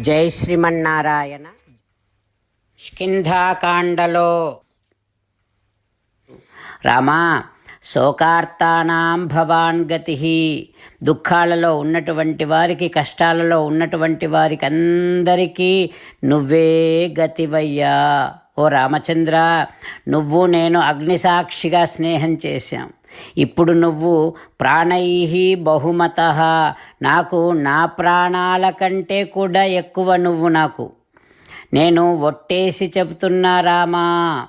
జై శ్రీమన్నారాయణ. స్కింధాకాండలో రామా శోకార్తానాం భవాన్ గతి. దుఃఖాలలో ఉన్నటువంటి వారికి కష్టాలలో ఉన్నటువంటి వారికి అందరికీ నువ్వే గతివయ్యా. ఓ రామచంద్ర నువ్వు నేను అగ్నిసాక్షిగా స్నేహం చేశాం. ఇప్పుడు నువ్వు ప్రాణై బహుమత. నాకు నా ప్రాణాల కంటే కూడా ఎక్కువ నువ్వు నాకు. నేను ఒట్టేసి చెబుతున్నా రామా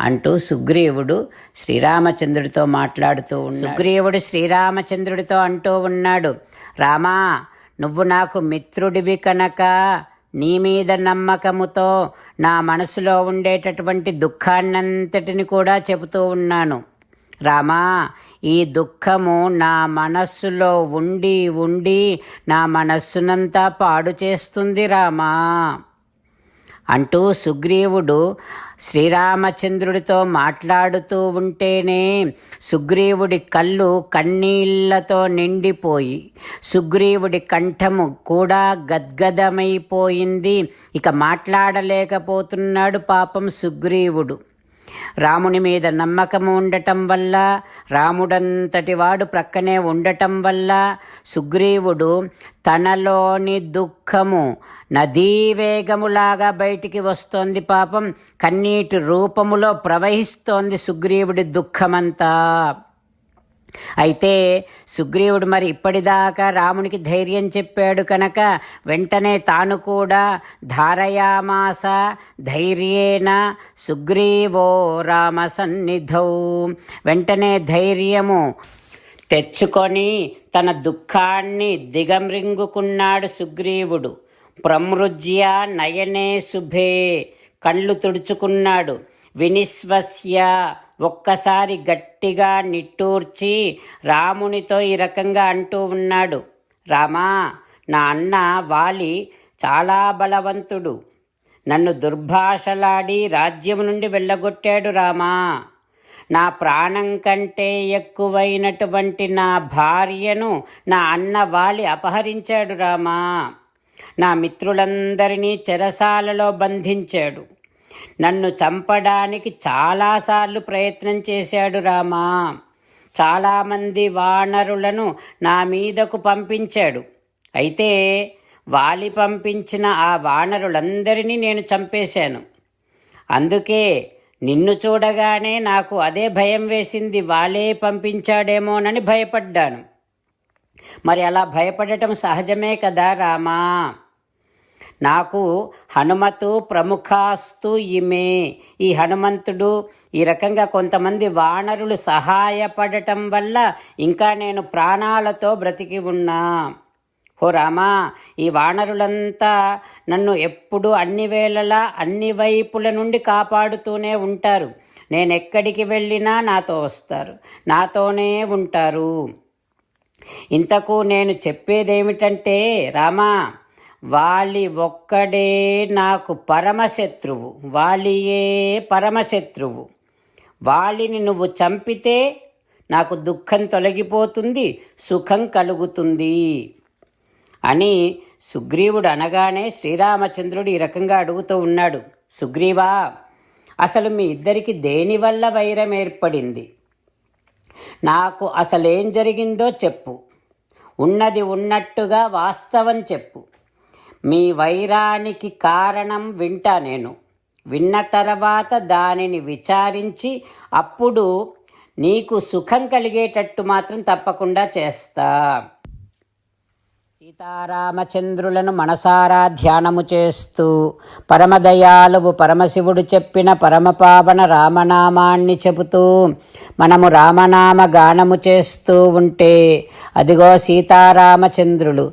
అంటూ సుగ్రీవుడు శ్రీరామచంద్రుడితో మాట్లాడుతూ సుగ్రీవుడు శ్రీరామచంద్రుడితో అంటూ ఉన్నాడు. రామా నువ్వు నాకు మిత్రుడివి కనుక. నీ మీద నమ్మకముతో నా మనసులో ఉండేటటువంటి దుఃఖాన్నంతటిని కూడా చెబుతూ ఉన్నాను. రామా ఈ దుఃఖము నా మనస్సులో ఉండి ఉండి నా మనస్సునంతా పాడు చేస్తుంది రామా. అంటూ సుగ్రీవుడు శ్రీరామచంద్రుడితో మాట్లాడుతూ ఉంటేనే సుగ్రీవుడి కళ్ళు కన్నీళ్ళతో నిండిపోయి సుగ్రీవుడి కంఠము కూడా గద్గదమైపోయింది. ఇక మాట్లాడలేకపోతున్నాడు పాపం సుగ్రీవుడు. రాముని మీద నమ్మకం ఉండటం వల్ల రాముడంతటి వాడు ప్రక్కనే ఉండటం వల్ల సుగ్రీవుడు తనలోని దుఃఖము నదీ వేగములాగా బయటికి వస్తోంది పాపం కన్నీటి రూపములో ప్రవహిస్తోంది సుగ్రీవుడి దుఃఖమంతా. అయితే సుగ్రీవుడు మరి ఇప్పటిదాకా రామునికి ధైర్యం చెప్పాడు కనుక వెంటనే తాను కూడా ధారయామాస ధైర్యేణ సుగ్రీవో రామ సన్నిధౌ. వెంటనే ధైర్యము తెచ్చుకొని తన దుఃఖాన్ని దిగమ్రింగుకున్నాడు సుగ్రీవుడు. ప్రమృజ్య నయనే శుభే కళ్ళు తుడుచుకున్నాడు. వినిశ్వస్య ఒక్కసారి గట్టిగా నిట్టూర్చి రామునితో ఈ రకంగా అంటూ ఉన్నాడు. రామా నా అన్న వాలి చాలా బలవంతుడు. నన్ను దుర్భాషలాడి రాజ్యం నుండి వెళ్ళగొట్టాడు రామా. నా ప్రాణం కంటే ఎక్కువైనటువంటి నా భార్యను నా అన్న వాలి అపహరించాడు రామా. నా మిత్రులందరినీ చెరసాలలో బంధించాడు. నన్ను చంపడానికి చాలాసార్లు ప్రయత్నం చేశాడు రామా. చాలామంది వానరులను నా మీదకు పంపించాడు. అయితే వాలి పంపించిన ఆ వానరులందరినీ నేను చంపేశాను. అందుకే నిన్ను చూడగానే నాకు అదే భయం వేసింది. వాలే పంపించాడేమోనని భయపడ్డాను. మరి అలా భయపడటం సహజమే కదా రామా? నాకు హనుమతు ప్రముఖాస్తు ఇమే. ఈ హనుమంతుడు ఈ రకంగా కొంతమంది వానరులు సహాయపడటం వల్ల ఇంకా నేను ప్రాణాలతో బ్రతికి ఉన్నా. ఓ రామా ఈ వానరులంతా నన్ను ఎప్పుడు అన్ని వేళలా అన్ని వైపుల నుండి కాపాడుతూనే ఉంటారు. నేను ఎక్కడికి వెళ్ళినా నాతో వస్తారు. నాతోనే ఉంటారు. ఇంతకు నేను చెప్పేదేమిటంటే రామా వాలి ఒక్కడే నాకు పరమశత్రువు వాలియే పరమశత్రువు. వాలిని నువ్వు చంపితే నాకు దుఃఖం తొలగిపోతుంది సుఖం కలుగుతుంది అని సుగ్రీవుడు అనగానే శ్రీరామచంద్రుడు ఈ రకంగా అడుగుతూ ఉన్నాడు. సుగ్రీవా అసలు మీ ఇద్దరికి దేనివల్ల వైరం ఏర్పడింది? నాకు అసలేం జరిగిందో చెప్పు. ఉన్నది ఉన్నట్టుగా వాస్తవం చెప్పు. మీ వైరానికి కారణం వింటా నేను. విన్న తర్వాత దానిని విచారించి అప్పుడు నీకు సుఖం కలిగేటట్టు మాత్రం తప్పకుండా చేస్తా. సీతారామచంద్రులను మనసారా ధ్యానము చేస్తూ పరమదయాలువు పరమశివుడు చెప్పిన పరమపావన రామనామాన్ని చెబుతూ మనము రామనామ గానము చేస్తూ ఉంటే అదిగో సీతారామచంద్రులు